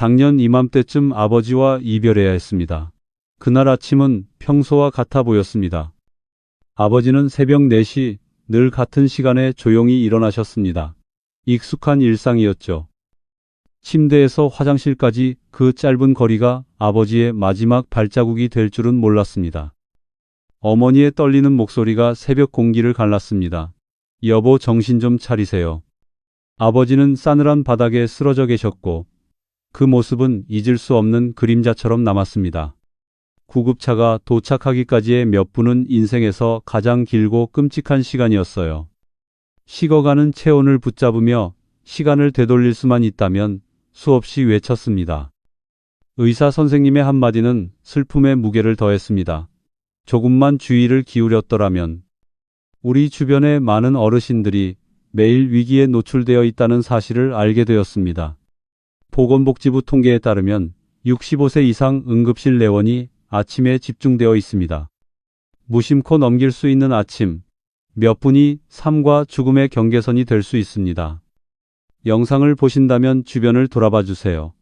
작년 이맘때쯤 아버지와 이별해야 했습니다. 그날 아침은 평소와 같아 보였습니다. 아버지는 새벽 4시 늘 같은 시간에 조용히 일어나셨습니다. 익숙한 일상이었죠. 침대에서 화장실까지 그 짧은 거리가 아버지의 마지막 발자국이 될 줄은 몰랐습니다. 어머니의 떨리는 목소리가 새벽 공기를 갈랐습니다. 여보 정신 좀 차리세요. 아버지는 싸늘한 바닥에 쓰러져 계셨고 그 모습은 잊을 수 없는 그림자처럼 남았습니다. 구급차가 도착하기까지의 몇 분은 인생에서 가장 길고 끔찍한 시간이었어요. 식어가는 체온을 붙잡으며 시간을 되돌릴 수만 있다면 수없이 외쳤습니다. 의사 선생님의 한마디는 슬픔의 무게를 더했습니다. 조금만 주의를 기울였더라면 우리 주변의 많은 어르신들이 매일 위기에 노출되어 있다는 사실을 알게 되었습니다. 보건복지부 통계에 따르면 65세 이상 응급실 내원이 아침에 집중되어 있습니다. 무심코 넘길 수 있는 아침, 몇 분이 삶과 죽음의 경계선이 될 수 있습니다. 영상을 보신다면 주변을 돌아봐 주세요.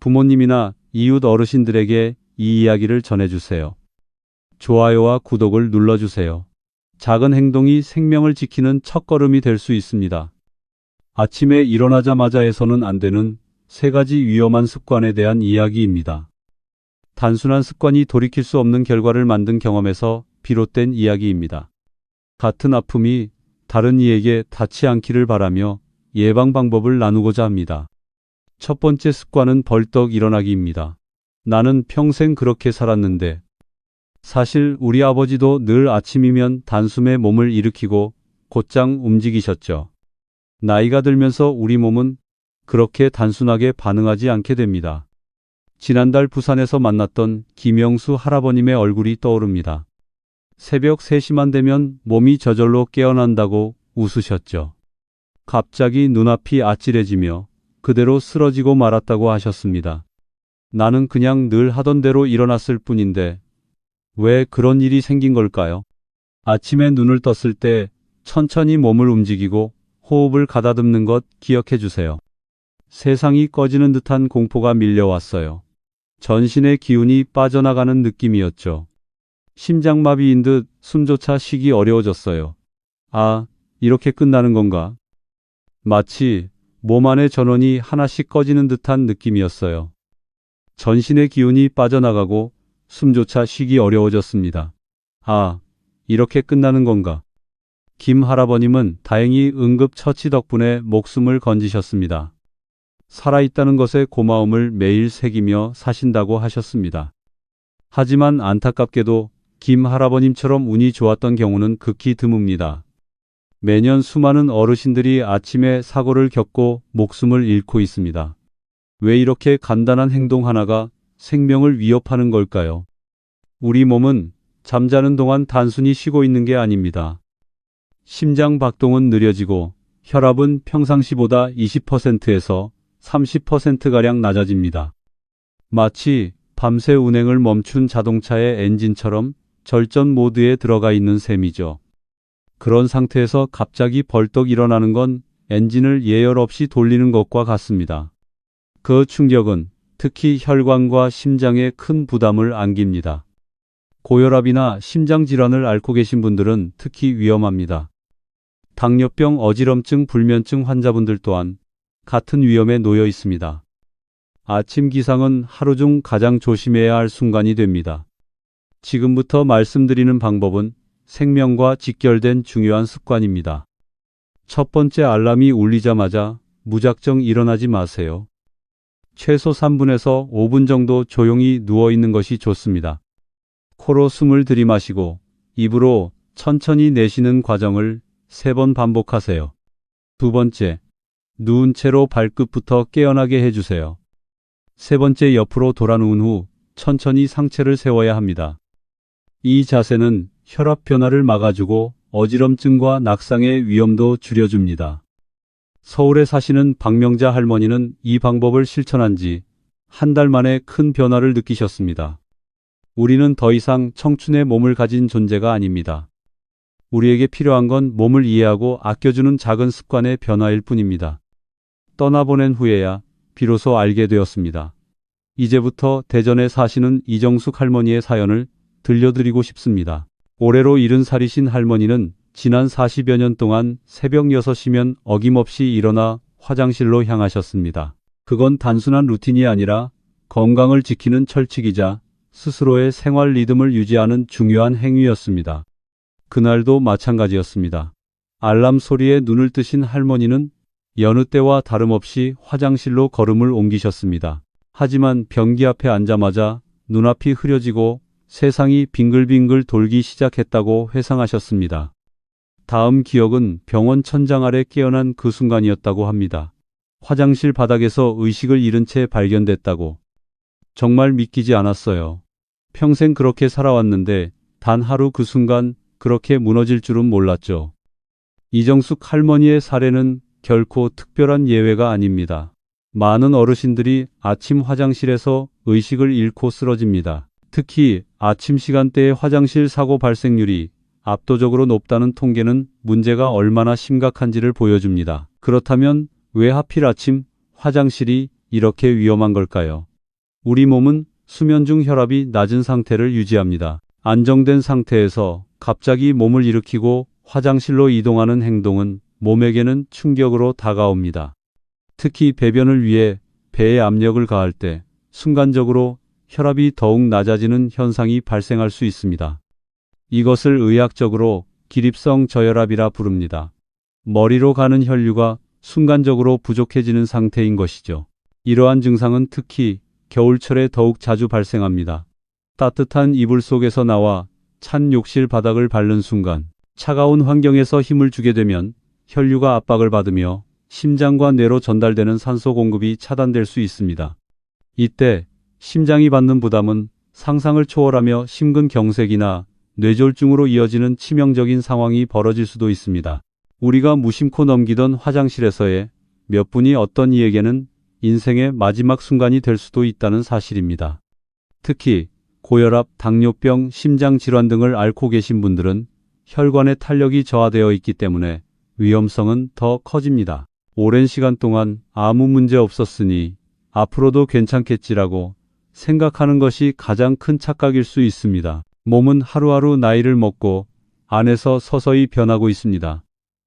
부모님이나 이웃 어르신들에게 이 이야기를 전해주세요. 좋아요와 구독을 눌러주세요. 작은 행동이 생명을 지키는 첫걸음이 될 수 있습니다. 아침에 일어나자마자 해서는 안 되는 세 가지 위험한 습관에 대한 이야기입니다. 단순한 습관이 돌이킬 수 없는 결과를 만든 경험에서 비롯된 이야기입니다. 같은 아픔이 다른 이에게 닿지 않기를 바라며 예방 방법을 나누고자 합니다. 첫 번째 습관은 벌떡 일어나기입니다. 나는 평생 그렇게 살았는데 사실 우리 아버지도 늘 아침이면 단숨에 몸을 일으키고 곧장 움직이셨죠. 나이가 들면서 우리 몸은 그렇게 단순하게 반응하지 않게 됩니다. 지난달 부산에서 만났던 김영수 할아버님의 얼굴이 떠오릅니다. 새벽 3시만 되면 몸이 저절로 깨어난다고 웃으셨죠. 갑자기 눈앞이 아찔해지며 그대로 쓰러지고 말았다고 하셨습니다. 나는 그냥 늘 하던 대로 일어났을 뿐인데 왜 그런 일이 생긴 걸까요? 아침에 눈을 떴을 때 천천히 몸을 움직이고 호흡을 가다듬는 것 기억해 주세요. 세상이 꺼지는 듯한 공포가 밀려왔어요. 전신의 기운이 빠져나가는 느낌이었죠. 심장마비인 듯 숨조차 쉬기 어려워졌어요. 아, 이렇게 끝나는 건가? 마치 몸 안의 전원이 하나씩 꺼지는 듯한 느낌이었어요. 전신의 기운이 빠져나가고 숨조차 쉬기 어려워졌습니다. 아, 이렇게 끝나는 건가? 김 할아버님은 다행히 응급처치 덕분에 목숨을 건지셨습니다. 살아있다는 것에 고마움을 매일 새기며 사신다고 하셨습니다. 하지만 안타깝게도 김 할아버님처럼 운이 좋았던 경우는 극히 드뭅니다. 매년 수많은 어르신들이 아침에 사고를 겪고 목숨을 잃고 있습니다. 왜 이렇게 간단한 행동 하나가 생명을 위협하는 걸까요? 우리 몸은 잠자는 동안 단순히 쉬고 있는 게 아닙니다. 심장 박동은 느려지고 혈압은 평상시보다 20%에서 30%가량 낮아집니다. 마치 밤새 운행을 멈춘 자동차의 엔진처럼 절전 모드에 들어가 있는 셈이죠. 그런 상태에서 갑자기 벌떡 일어나는 건 엔진을 예열 없이 돌리는 것과 같습니다. 그 충격은 특히 혈관과 심장에 큰 부담을 안깁니다. 고혈압이나 심장질환을 앓고 계신 분들은 특히 위험합니다. 당뇨병, 어지럼증, 불면증 환자분들 또한 같은 위험에 놓여 있습니다. 아침 기상은 하루 중 가장 조심해야 할 순간이 됩니다. 지금부터 말씀드리는 방법은 생명과 직결된 중요한 습관입니다. 첫 번째 알람이 울리자마자 무작정 일어나지 마세요. 최소 3분에서 5분 정도 조용히 누워 있는 것이 좋습니다. 코로 숨을 들이마시고 입으로 천천히 내쉬는 과정을 세 번 반복하세요. 두 번째, 누운 채로 발끝부터 깨어나게 해주세요. 세 번째 옆으로 돌아 누운 후 천천히 상체를 세워야 합니다. 이 자세는 혈압 변화를 막아주고 어지럼증과 낙상의 위험도 줄여줍니다. 서울에 사시는 박명자 할머니는 이 방법을 실천한 지 한 달 만에 큰 변화를 느끼셨습니다. 우리는 더 이상 청춘의 몸을 가진 존재가 아닙니다. 우리에게 필요한 건 몸을 이해하고 아껴주는 작은 습관의 변화일 뿐입니다. 떠나보낸 후에야 비로소 알게 되었습니다. 이제부터 대전에 사시는 이정숙 할머니의 사연을 들려드리고 싶습니다. 올해로 70살이신 할머니는 지난 40여 년 동안 새벽 6시면 어김없이 일어나 화장실로 향하셨습니다. 그건 단순한 루틴이 아니라 건강을 지키는 철칙이자 스스로의 생활 리듬을 유지하는 중요한 행위였습니다. 그날도 마찬가지였습니다. 알람 소리에 눈을 뜨신 할머니는 여느 때와 다름없이 화장실로 걸음을 옮기셨습니다. 하지만 변기 앞에 앉자마자 눈앞이 흐려지고 세상이 빙글빙글 돌기 시작했다고 회상하셨습니다. 다음 기억은 병원 천장 아래 깨어난 그 순간이었다고 합니다. 화장실 바닥에서 의식을 잃은 채 발견됐다고. 정말 믿기지 않았어요. 평생 그렇게 살아왔는데 단 하루 그 순간 그렇게 무너질 줄은 몰랐죠. 이정숙 할머니의 사례는 결코 특별한 예외가 아닙니다. 많은 어르신들이 아침 화장실에서 의식을 잃고 쓰러집니다. 특히 아침 시간대의 화장실 사고 발생률이 압도적으로 높다는 통계는 문제가 얼마나 심각한지를 보여줍니다. 그렇다면 왜 하필 아침 화장실이 이렇게 위험한 걸까요? 우리 몸은 수면 중 혈압이 낮은 상태를 유지합니다. 안정된 상태에서 갑자기 몸을 일으키고 화장실로 이동하는 행동은 몸에게는 충격으로 다가옵니다. 특히 배변을 위해 배에 압력을 가할 때 순간적으로 혈압이 더욱 낮아지는 현상이 발생할 수 있습니다. 이것을 의학적으로 기립성 저혈압이라 부릅니다. 머리로 가는 혈류가 순간적으로 부족해지는 상태인 것이죠. 이러한 증상은 특히 겨울철에 더욱 자주 발생합니다. 따뜻한 이불 속에서 나와 찬 욕실 바닥을 밟는 순간 차가운 환경에서 힘을 주게 되면 혈류가 압박을 받으며 심장과 뇌로 전달되는 산소 공급이 차단될 수 있습니다. 이때 심장이 받는 부담은 상상을 초월하며 심근경색이나 뇌졸중으로 이어지는 치명적인 상황이 벌어질 수도 있습니다. 우리가 무심코 넘기던 화장실에서의 몇 분이 어떤 이에게는 인생의 마지막 순간이 될 수도 있다는 사실입니다. 특히 고혈압, 당뇨병, 심장질환 등을 앓고 계신 분들은 혈관의 탄력이 저하되어 있기 때문에 위험성은 더 커집니다. 오랜 시간 동안 아무 문제 없었으니 앞으로도 괜찮겠지라고 생각하는 것이 가장 큰 착각일 수 있습니다. 몸은 하루하루 나이를 먹고 안에서 서서히 변하고 있습니다.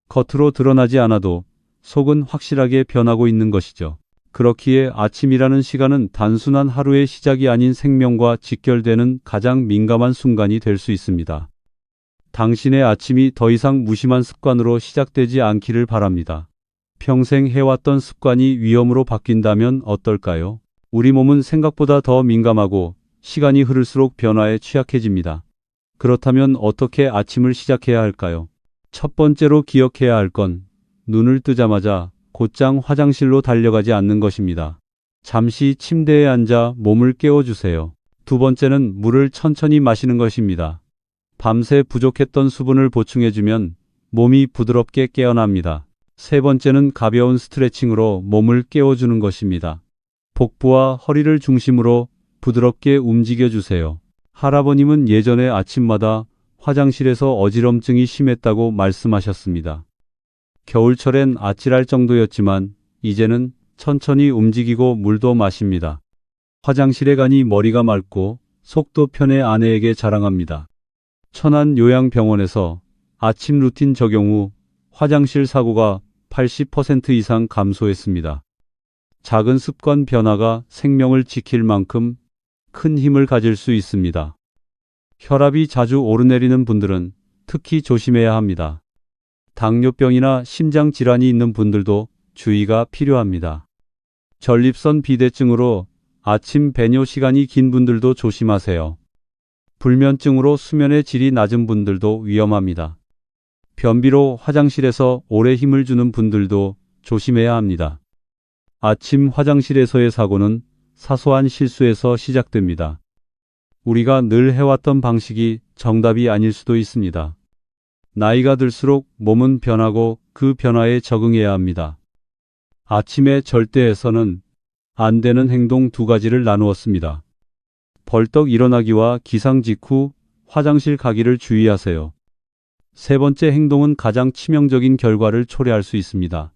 겉으로 드러나지 않아도 속은 확실하게 변하고 있는 것이죠. 그렇기에 아침이라는 시간은 단순한 하루의 시작이 아닌 생명과 직결되는 가장 민감한 순간이 될 수 있습니다. 당신의 아침이 더 이상 무심한 습관으로 시작되지 않기를 바랍니다. 평생 해왔던 습관이 위험으로 바뀐다면 어떨까요? 우리 몸은 생각보다 더 민감하고 시간이 흐를수록 변화에 취약해집니다. 그렇다면 어떻게 아침을 시작해야 할까요? 첫 번째로 기억해야 할 건 눈을 뜨자마자 곧장 화장실로 달려가지 않는 것입니다. 잠시 침대에 앉아 몸을 깨워주세요. 두 번째는 물을 천천히 마시는 것입니다. 밤새 부족했던 수분을 보충해주면 몸이 부드럽게 깨어납니다. 세 번째는 가벼운 스트레칭으로 몸을 깨워주는 것입니다. 복부와 허리를 중심으로 부드럽게 움직여주세요. 할아버님은 예전에 아침마다 화장실에서 어지럼증이 심했다고 말씀하셨습니다. 겨울철엔 아찔할 정도였지만 이제는 천천히 움직이고 물도 마십니다. 화장실에 가니 머리가 맑고 속도 편해 아내에게 자랑합니다. 천안 요양병원에서 아침 루틴 적용 후 화장실 사고가 80% 이상 감소했습니다. 작은 습관 변화가 생명을 지킬 만큼 큰 힘을 가질 수 있습니다. 혈압이 자주 오르내리는 분들은 특히 조심해야 합니다. 당뇨병이나 심장 질환이 있는 분들도 주의가 필요합니다. 전립선 비대증으로 아침 배뇨 시간이 긴 분들도 조심하세요. 불면증으로 수면의 질이 낮은 분들도 위험합니다. 변비로 화장실에서 오래 힘을 주는 분들도 조심해야 합니다. 아침 화장실에서의 사고는 사소한 실수에서 시작됩니다. 우리가 늘 해왔던 방식이 정답이 아닐 수도 있습니다. 나이가 들수록 몸은 변하고 그 변화에 적응해야 합니다. 아침에 절대에서는 안 되는 행동 두 가지를 나누었습니다. 벌떡 일어나기와 기상 직후 화장실 가기를 주의하세요. 세 번째 행동은 가장 치명적인 결과를 초래할 수 있습니다.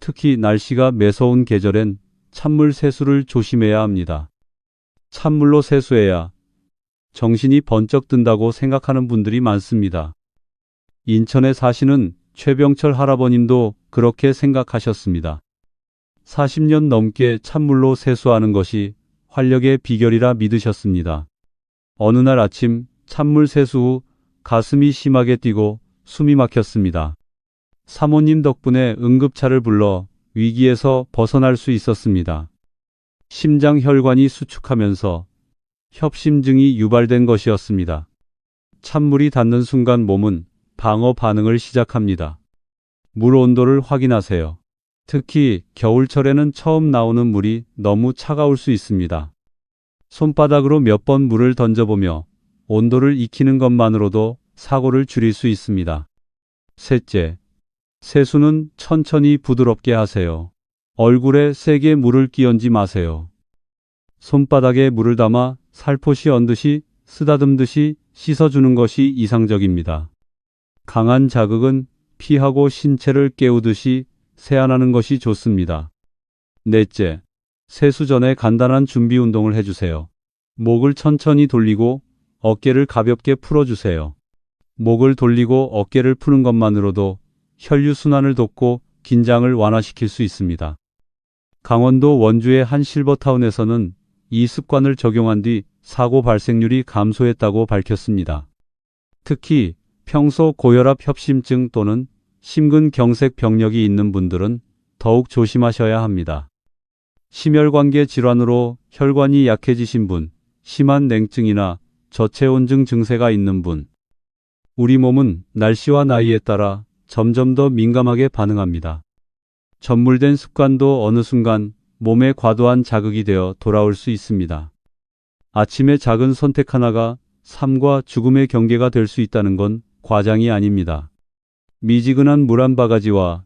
특히 날씨가 매서운 계절엔 찬물 세수를 조심해야 합니다. 찬물로 세수해야 정신이 번쩍 든다고 생각하는 분들이 많습니다. 인천에 사시는 최병철 할아버님도 그렇게 생각하셨습니다. 40년 넘게 찬물로 세수하는 것이 활력의 비결이라 믿으셨습니다. 어느 날 아침 찬물 세수 후 가슴이 심하게 뛰고 숨이 막혔습니다. 사모님 덕분에 응급차를 불러 위기에서 벗어날 수 있었습니다. 심장 혈관이 수축하면서 협심증이 유발된 것이었습니다. 찬물이 닿는 순간 몸은 방어 반응을 시작합니다. 물 온도를 확인하세요. 특히 겨울철에는 처음 나오는 물이 너무 차가울 수 있습니다. 손바닥으로 몇 번 물을 던져보며 온도를 익히는 것만으로도 사고를 줄일 수 있습니다. 셋째, 세수는 천천히 부드럽게 하세요. 얼굴에 세게 물을 끼얹지 마세요. 손바닥에 물을 담아 살포시 얹듯이 쓰다듬듯이 씻어주는 것이 이상적입니다. 강한 자극은 피하고 신체를 깨우듯이 세안하는 것이 좋습니다. 넷째, 세수 전에 간단한 준비 운동을 해주세요. 목을 천천히 돌리고 어깨를 가볍게 풀어주세요. 목을 돌리고 어깨를 푸는 것만으로도 혈류순환을 돕고 긴장을 완화시킬 수 있습니다. 강원도 원주의 한 실버타운에서는 이 습관을 적용한 뒤 사고 발생률이 감소했다고 밝혔습니다. 특히 평소 고혈압 협심증 또는 심근경색 병력이 있는 분들은 더욱 조심하셔야 합니다. 심혈관계 질환으로 혈관이 약해지신 분, 심한 냉증이나 저체온증 증세가 있는 분. 우리 몸은 날씨와 나이에 따라 점점 더 민감하게 반응합니다. 전물된 습관도 어느 순간 몸에 과도한 자극이 되어 돌아올 수 있습니다. 아침의 작은 선택 하나가 삶과 죽음의 경계가 될 수 있다는 건 과장이 아닙니다. 미지근한 물 한 바가지와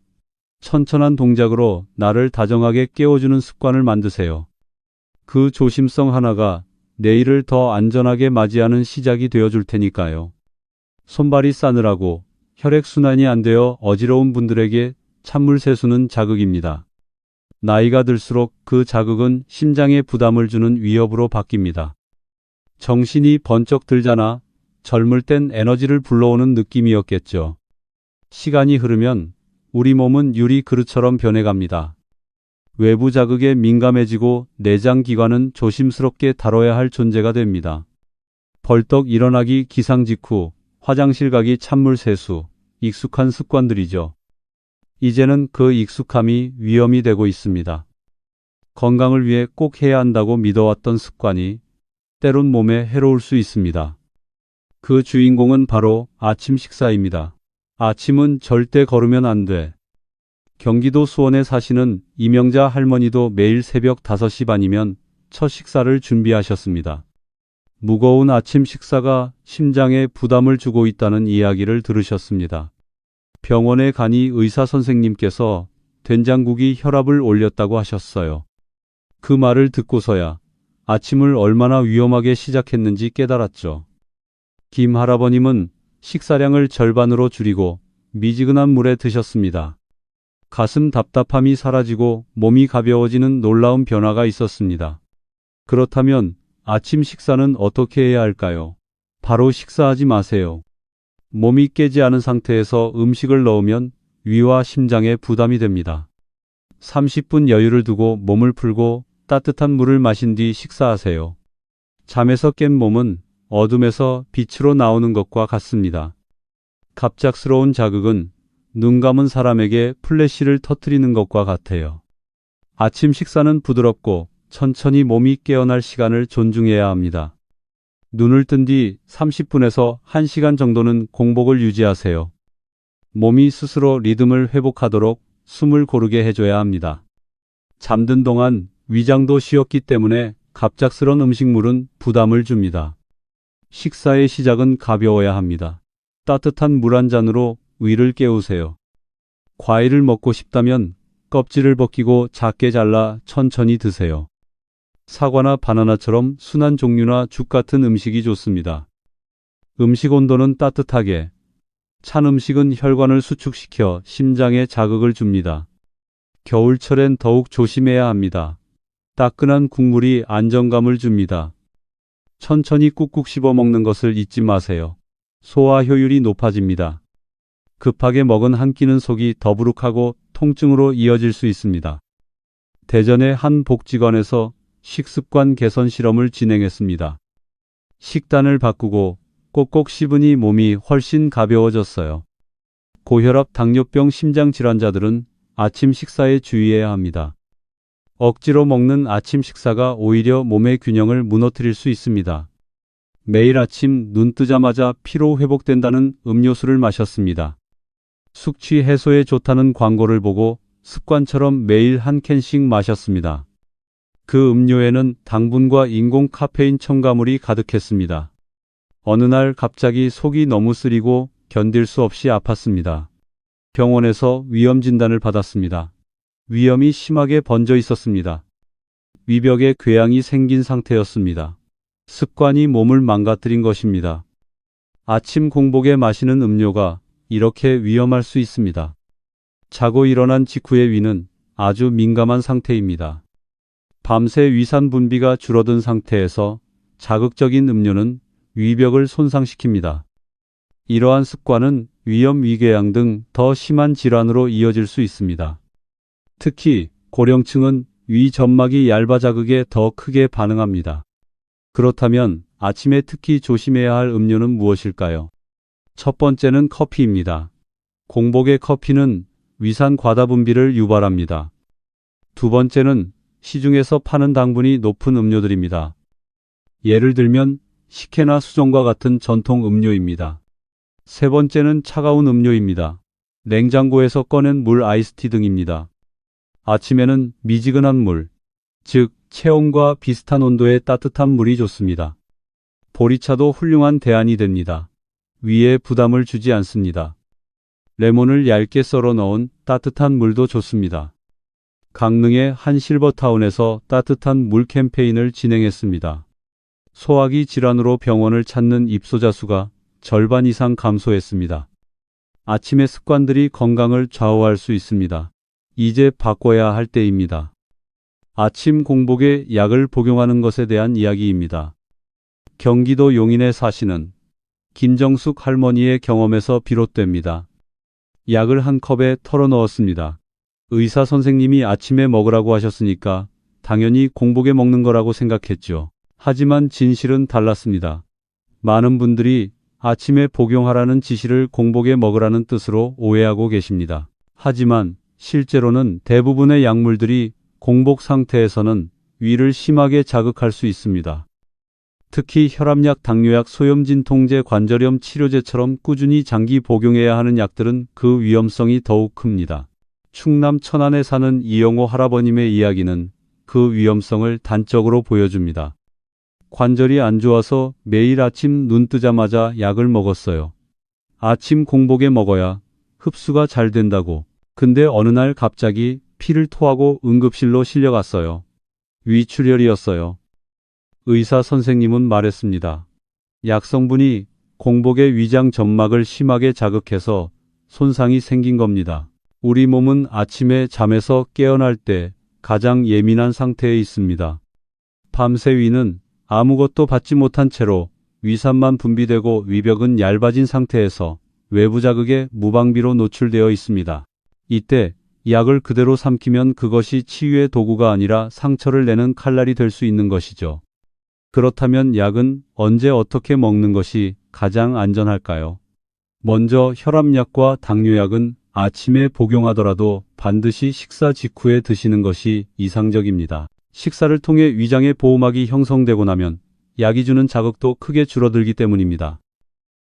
천천한 동작으로 나를 다정하게 깨워주는 습관을 만드세요. 그 조심성 하나가 내일을 더 안전하게 맞이하는 시작이 되어줄 테니까요. 손발이 싸늘하고 혈액순환이 안 되어 어지러운 분들에게 찬물 세수는 자극입니다. 나이가 들수록 그 자극은 심장에 부담을 주는 위협으로 바뀝니다. 정신이 번쩍 들잖아 젊을 땐 에너지를 불러오는 느낌이었겠죠. 시간이 흐르면 우리 몸은 유리 그릇처럼 변해갑니다. 외부 자극에 민감해지고 내장 기관은 조심스럽게 다뤄야 할 존재가 됩니다. 벌떡 일어나기 기상 직후 화장실 가기 찬물 세수 익숙한 습관들이죠. 이제는 그 익숙함이 위험이 되고 있습니다. 건강을 위해 꼭 해야 한다고 믿어왔던 습관이 때론 몸에 해로울 수 있습니다. 그 주인공은 바로 아침 식사입니다. 아침은 절대 거르면 안 돼. 경기도 수원에 사시는 이명자 할머니도 매일 새벽 5시 반이면 첫 식사를 준비하셨습니다. 무거운 아침 식사가 심장에 부담을 주고 있다는 이야기를 들으셨습니다. 병원에 가니 의사 선생님께서 된장국이 혈압을 올렸다고 하셨어요. 그 말을 듣고서야 아침을 얼마나 위험하게 시작했는지 깨달았죠. 김 할아버님은 식사량을 절반으로 줄이고 미지근한 물에 드셨습니다. 가슴 답답함이 사라지고 몸이 가벼워지는 놀라운 변화가 있었습니다. 그렇다면 아침 식사는 어떻게 해야 할까요? 바로 식사하지 마세요. 몸이 깨지 않은 상태에서 음식을 넣으면 위와 심장에 부담이 됩니다. 30분 여유를 두고 몸을 풀고 따뜻한 물을 마신 뒤 식사하세요. 잠에서 깬 몸은 어둠에서 빛으로 나오는 것과 같습니다. 갑작스러운 자극은 눈 감은 사람에게 플래시를 터뜨리는 것과 같아요. 아침 식사는 부드럽고 천천히 몸이 깨어날 시간을 존중해야 합니다. 눈을 뜬 뒤 30분에서 1시간 정도는 공복을 유지하세요. 몸이 스스로 리듬을 회복하도록 숨을 고르게 해줘야 합니다. 잠든 동안 위장도 쉬었기 때문에 갑작스런 음식물은 부담을 줍니다. 식사의 시작은 가벼워야 합니다. 따뜻한 물 한 잔으로 위를 깨우세요. 과일을 먹고 싶다면 껍질을 벗기고 작게 잘라 천천히 드세요. 사과나 바나나처럼 순한 종류나 죽 같은 음식이 좋습니다. 음식 온도는 따뜻하게, 찬 음식은 혈관을 수축시켜 심장에 자극을 줍니다. 겨울철엔 더욱 조심해야 합니다. 따끈한 국물이 안정감을 줍니다. 천천히 꾹꾹 씹어 먹는 것을 잊지 마세요. 소화 효율이 높아집니다. 급하게 먹은 한 끼는 속이 더부룩하고 통증으로 이어질 수 있습니다. 대전의 한 복지관에서 식습관 개선 실험을 진행했습니다. 식단을 바꾸고 꼭꼭 씹으니 몸이 훨씬 가벼워졌어요. 고혈압, 당뇨병, 심장 질환자들은 아침 식사에 주의해야 합니다. 억지로 먹는 아침 식사가 오히려 몸의 균형을 무너뜨릴 수 있습니다. 매일 아침 눈 뜨자마자 피로 회복된다는 음료수를 마셨습니다. 숙취 해소에 좋다는 광고를 보고 습관처럼 매일 한 캔씩 마셨습니다. 그 음료에는 당분과 인공 카페인 첨가물이 가득했습니다. 어느 날 갑자기 속이 너무 쓰리고 견딜 수 없이 아팠습니다. 병원에서 위험 진단을 받았습니다. 위험이 심하게 번져 있었습니다. 위벽에 궤양이 생긴 상태였습니다. 습관이 몸을 망가뜨린 것입니다. 아침 공복에 마시는 음료가 이렇게 위험할 수 있습니다. 자고 일어난 직후의 위는 아주 민감한 상태입니다. 밤새 위산 분비가 줄어든 상태에서 자극적인 음료는 위벽을 손상시킵니다. 이러한 습관은 위염 위궤양 등 더 심한 질환으로 이어질 수 있습니다. 특히 고령층은 위 점막이 얇아 자극에 더 크게 반응합니다. 그렇다면 아침에 특히 조심해야 할 음료는 무엇일까요? 첫 번째는 커피입니다. 공복의 커피는 위산 과다 분비를 유발합니다. 두 번째는 시중에서 파는 당분이 높은 음료들입니다. 예를 들면 식혜나 수정과 같은 전통 음료입니다. 세 번째는 차가운 음료입니다. 냉장고에서 꺼낸 물 아이스티 등입니다. 아침에는 미지근한 물, 즉 체온과 비슷한 온도의 따뜻한 물이 좋습니다. 보리차도 훌륭한 대안이 됩니다. 위에 부담을 주지 않습니다. 레몬을 얇게 썰어 넣은 따뜻한 물도 좋습니다. 강릉의 한 실버타운에서 따뜻한 물 캠페인을 진행했습니다. 소화기 질환으로 병원을 찾는 입소자 수가 절반 이상 감소했습니다. 아침의 습관들이 건강을 좌우할 수 있습니다. 이제 바꿔야 할 때입니다. 아침 공복에 약을 복용하는 것에 대한 이야기입니다. 경기도 용인에 사시는 김정숙 할머니의 경험에서 비롯됩니다. 약을 한 컵에 털어 넣었습니다. 의사 선생님이 아침에 먹으라고 하셨으니까 당연히 공복에 먹는 거라고 생각했죠. 하지만 진실은 달랐습니다. 많은 분들이 아침에 복용하라는 지시를 공복에 먹으라는 뜻으로 오해하고 계십니다. 하지만 실제로는 대부분의 약물들이 공복 상태에서는 위를 심하게 자극할 수 있습니다. 특히 혈압약, 당뇨약, 소염진통제, 관절염 치료제처럼 꾸준히 장기 복용해야 하는 약들은 그 위험성이 더욱 큽니다. 충남 천안에 사는 이영호 할아버님의 이야기는 그 위험성을 단적으로 보여줍니다. 관절이 안 좋아서 매일 아침 눈 뜨자마자 약을 먹었어요. 아침 공복에 먹어야 흡수가 잘 된다고. 근데 어느 날 갑자기 피를 토하고 응급실로 실려갔어요. 위출혈이었어요. 의사 선생님은 말했습니다. 약성분이 공복의 위장 점막을 심하게 자극해서 손상이 생긴 겁니다. 우리 몸은 아침에 잠에서 깨어날 때 가장 예민한 상태에 있습니다. 밤새 위는 아무것도 받지 못한 채로 위산만 분비되고 위벽은 얇아진 상태에서 외부 자극에 무방비로 노출되어 있습니다. 이때 약을 그대로 삼키면 그것이 치유의 도구가 아니라 상처를 내는 칼날이 될 수 있는 것이죠. 그렇다면 약은 언제 어떻게 먹는 것이 가장 안전할까요? 먼저 혈압약과 당뇨약은 아침에 복용하더라도 반드시 식사 직후에 드시는 것이 이상적입니다. 식사를 통해 위장의 보호막이 형성되고 나면 약이 주는 자극도 크게 줄어들기 때문입니다.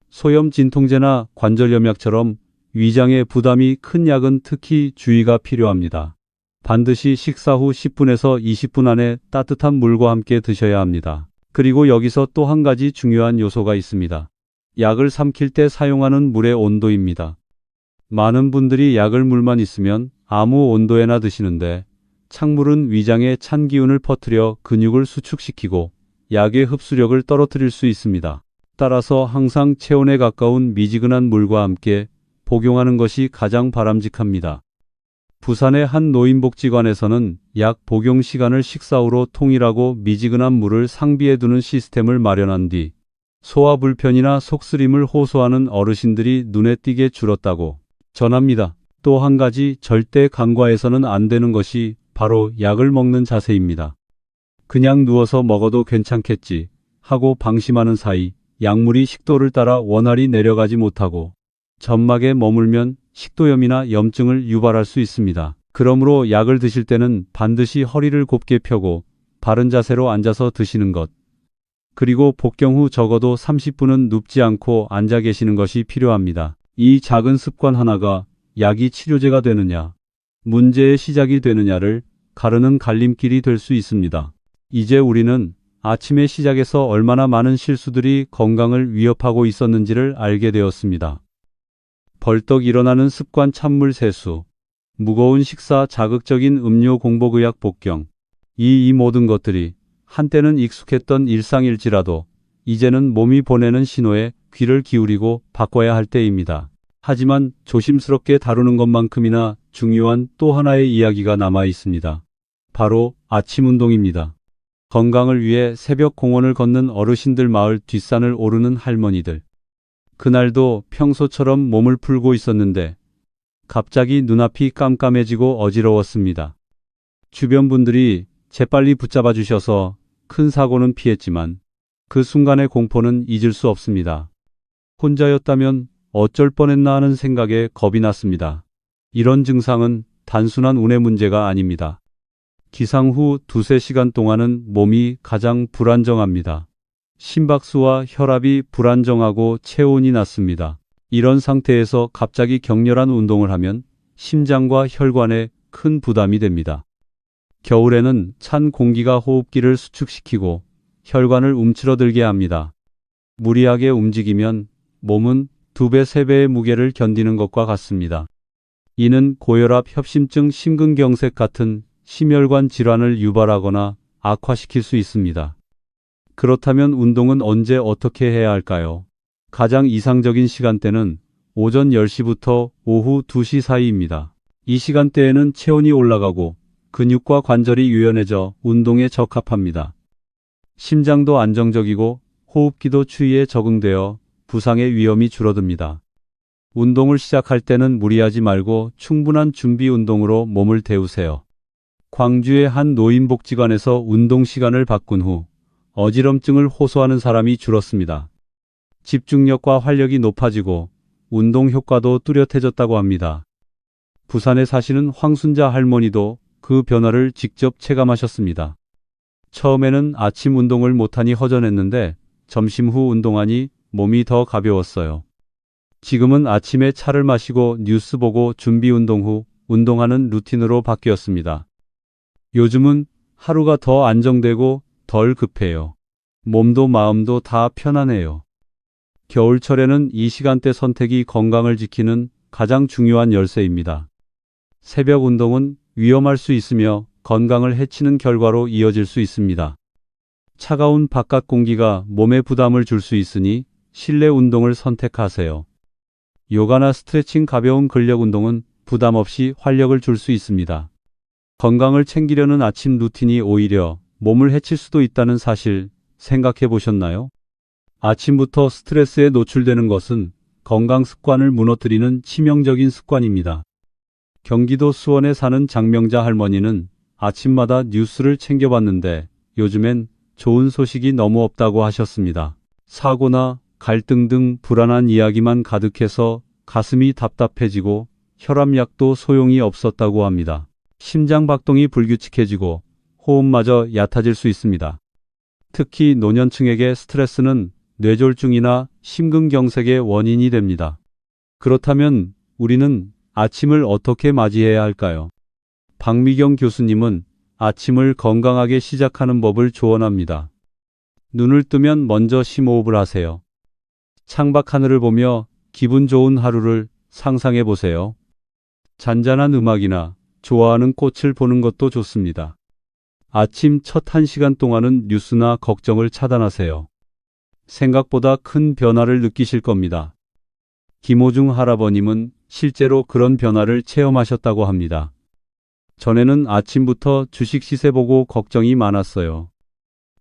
소염 진통제나 관절염약처럼 위장의 부담이 큰 약은 특히 주의가 필요합니다. 반드시 식사 후 10분에서 20분 안에 따뜻한 물과 함께 드셔야 합니다. 그리고 여기서 또 한 가지 중요한 요소가 있습니다. 약을 삼킬 때 사용하는 물의 온도입니다. 많은 분들이 약을 물만 있으면 아무 온도에나 드시는데 찬물은 위장에 찬 기운을 퍼뜨려 근육을 수축시키고 약의 흡수력을 떨어뜨릴 수 있습니다. 따라서 항상 체온에 가까운 미지근한 물과 함께 복용하는 것이 가장 바람직합니다. 부산의 한 노인복지관에서는 약 복용 시간을 식사 후로 통일하고 미지근한 물을 상비해 두는 시스템을 마련한 뒤 소화 불편이나 속쓰림을 호소하는 어르신들이 눈에 띄게 줄었다고 전합니다. 또 한 가지 절대 간과해서는 안 되는 것이 바로 약을 먹는 자세입니다. 그냥 누워서 먹어도 괜찮겠지 하고 방심하는 사이 약물이 식도를 따라 원활히 내려가지 못하고 점막에 머물면 식도염이나 염증을 유발할 수 있습니다. 그러므로 약을 드실 때는 반드시 허리를 곱게 펴고 바른 자세로 앉아서 드시는 것. 그리고 복경 후 적어도 30분은 눕지 않고 앉아 계시는 것이 필요합니다. 이 작은 습관 하나가 약이 치료제가 되느냐, 문제의 시작이 되느냐를 가르는 갈림길이 될 수 있습니다. 이제 우리는 아침의 시작에서 얼마나 많은 실수들이 건강을 위협하고 있었는지를 알게 되었습니다. 벌떡 일어나는 습관 찬물 세수, 무거운 식사 자극적인 음료 공복의약 복경. 이, 이 모든 것들이 한때는 익숙했던 일상일지라도 이제는 몸이 보내는 신호에 귀를 기울이고 바꿔야 할 때입니다. 하지만 조심스럽게 다루는 것만큼이나 중요한 또 하나의 이야기가 남아 있습니다. 바로 아침 운동입니다. 건강을 위해 새벽 공원을 걷는 어르신들 마을 뒷산을 오르는 할머니들. 그날도 평소처럼 몸을 풀고 있었는데 갑자기 눈앞이 깜깜해지고 어지러웠습니다. 주변 분들이 재빨리 붙잡아 주셔서 큰 사고는 피했지만 그 순간의 공포는 잊을 수 없습니다. 혼자였다면 어쩔 뻔했나 하는 생각에 겁이 났습니다. 이런 증상은 단순한 운의 문제가 아닙니다. 기상 후 두세 시간 동안은 몸이 가장 불안정합니다. 심박수와 혈압이 불안정하고 체온이 낮습니다. 이런 상태에서 갑자기 격렬한 운동을 하면 심장과 혈관에 큰 부담이 됩니다. 겨울에는 찬 공기가 호흡기를 수축시키고 혈관을 움츠러들게 합니다. 무리하게 움직이면 몸은 두 배, 세 배의 무게를 견디는 것과 같습니다. 이는 고혈압, 협심증, 심근경색 같은 심혈관 질환을 유발하거나 악화시킬 수 있습니다. 그렇다면 운동은 언제 어떻게 해야 할까요? 가장 이상적인 시간대는 오전 10시부터 오후 2시 사이입니다. 이 시간대에는 체온이 올라가고 근육과 관절이 유연해져 운동에 적합합니다. 심장도 안정적이고 호흡기도 추위에 적응되어 부상의 위험이 줄어듭니다. 운동을 시작할 때는 무리하지 말고 충분한 준비 운동으로 몸을 데우세요. 광주의 한 노인복지관에서 운동 시간을 바꾼 후 어지럼증을 호소하는 사람이 줄었습니다. 집중력과 활력이 높아지고 운동 효과도 뚜렷해졌다고 합니다. 부산에 사시는 황순자 할머니도 그 변화를 직접 체감하셨습니다. 처음에는 아침 운동을 못하니 허전했는데 점심 후 운동하니 몸이 더 가벼웠어요. 지금은 아침에 차를 마시고 뉴스 보고 준비 운동 후 운동하는 루틴으로 바뀌었습니다. 요즘은 하루가 더 안정되고 덜 급해요. 몸도 마음도 다 편안해요. 겨울철에는 이 시간대 선택이 건강을 지키는 가장 중요한 열쇠입니다. 새벽 운동은 위험할 수 있으며 건강을 해치는 결과로 이어질 수 있습니다. 차가운 바깥 공기가 몸에 부담을 줄 수 있으니 실내 운동을 선택하세요. 요가나 스트레칭 가벼운 근력 운동은 부담 없이 활력을 줄 수 있습니다. 건강을 챙기려는 아침 루틴이 오히려 몸을 해칠 수도 있다는 사실 생각해 보셨나요? 아침부터 스트레스에 노출되는 것은 건강 습관을 무너뜨리는 치명적인 습관입니다. 경기도 수원에 사는 장명자 할머니는 아침마다 뉴스를 챙겨봤는데 요즘엔 좋은 소식이 너무 없다고 하셨습니다. 사고나 갈등 등 불안한 이야기만 가득해서 가슴이 답답해지고 혈압약도 소용이 없었다고 합니다. 심장 박동이 불규칙해지고 호흡마저 얕아질 수 있습니다. 특히 노년층에게 스트레스는 뇌졸중이나 심근경색의 원인이 됩니다. 그렇다면 우리는 아침을 어떻게 맞이해야 할까요? 박미경 교수님은 아침을 건강하게 시작하는 법을 조언합니다. 눈을 뜨면 먼저 심호흡을 하세요. 창밖 하늘을 보며 기분 좋은 하루를 상상해 보세요. 잔잔한 음악이나 좋아하는 꽃을 보는 것도 좋습니다. 아침 첫한 시간 동안은 뉴스나 걱정을 차단하세요. 생각보다 큰 변화를 느끼실 겁니다. 김호중 할아버님은 실제로 그런 변화를 체험하셨다고 합니다. 전에는 아침부터 주식 시세 보고 걱정이 많았어요.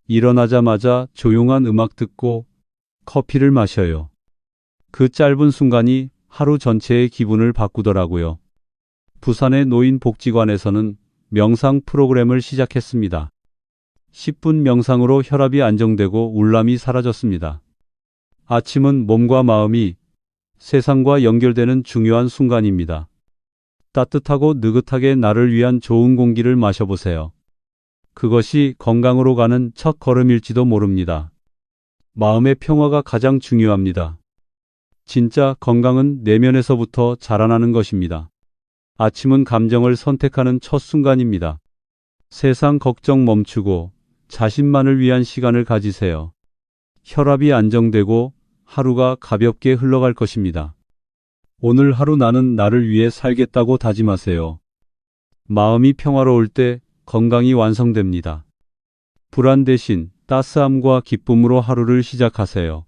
일어나자마자 조용한 음악 듣고 커피를 마셔요. 그 짧은 순간이 하루 전체의 기분을 바꾸더라고요. 부산의 노인복지관에서는 명상 프로그램을 시작했습니다. 10분 명상으로 혈압이 안정되고 울람이 사라졌습니다. 아침은 몸과 마음이 세상과 연결되는 중요한 순간입니다. 따뜻하고 느긋하게 나를 위한 좋은 공기를 마셔보세요. 그것이 건강으로 가는 첫 걸음일지도 모릅니다. 마음의 평화가 가장 중요합니다. 진짜 건강은 내면에서부터 자라나는 것입니다. 아침은 감정을 선택하는 첫 순간입니다. 세상 걱정 멈추고 자신만을 위한 시간을 가지세요. 혈압이 안정되고 하루가 가볍게 흘러갈 것입니다. 오늘 하루 나는 나를 위해 살겠다고 다짐하세요. 마음이 평화로울 때 건강이 완성됩니다. 불안 대신 따스함과 기쁨으로 하루를 시작하세요.